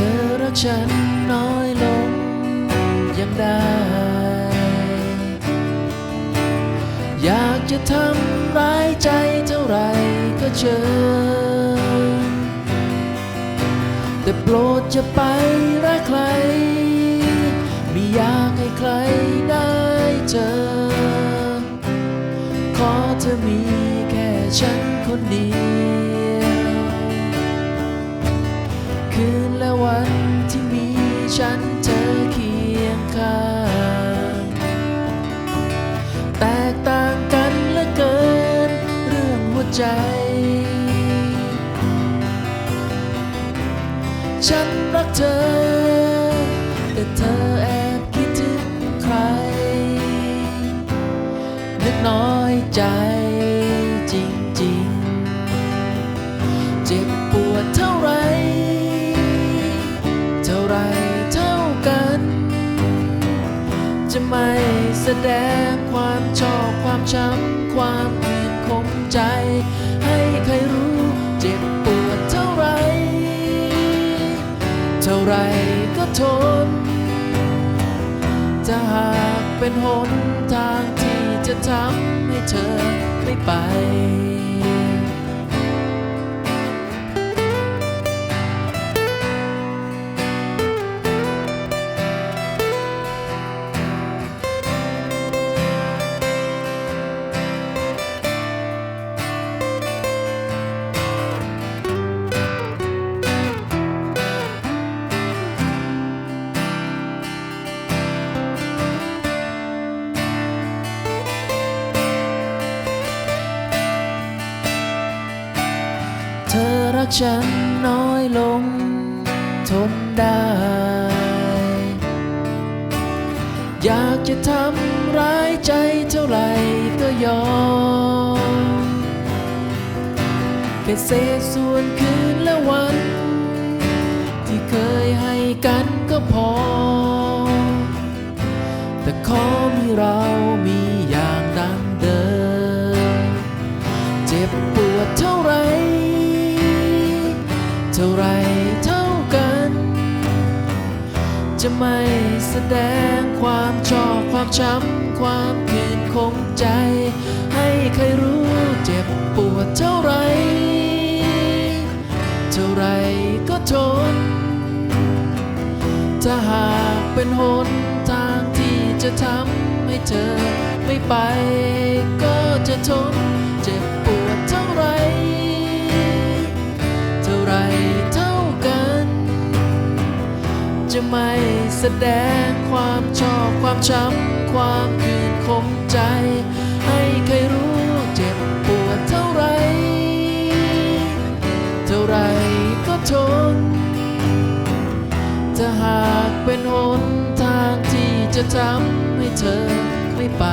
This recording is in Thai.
ธอรักฉันน้อยลงยังได้ อยากจะทำร้ายใจเท่าไรก็เชิญแต่โปรดจะไปรักใคร ไม่อยากให้ใครได้เจอ ขอเธอมีแค่ฉันคนเดียวคืน ฉันเธอเคียงข้างแตกต่างกันเหลือเกิน เรื่องหัวใจ ฉันรักเธอ แต่เธอแอบคิดถึงใครนึกน้อยใจจ ไม่แสดงความชอบความช้ำความเกลียดคมใจ ให้ใครรู้เจ็บปวดเท่าไร เท่าไรก็ทน จะหากเป็นหนทางที่จะทำให้เธอไม่ไป ฉันน้อยลง ทนได้ อยากจะทำร้ายใจเท่าไหร่ก็ยอมแค่เศษส่วนคืนและวัน ที่เคยให้กันก็พอ แต่ขอมีเรามี จะไม่แสดงความชอบความช้ำความคืนคงใจ ให้ใครรู้เจ็บปวดเท่าไร เท่าไรก็ทน ถ้าหากเป็นหนทางที่จะทำให้เธอไม่ไปก็จะทน จะไม่แสดงความชอบความช้ำความคืนคมใจ ให้ใครรู้เจ็บปวดเท่าไร เท่าไรก็ทน ถ้าหากเป็นหนทางที่จะทำให้เธอไม่ไป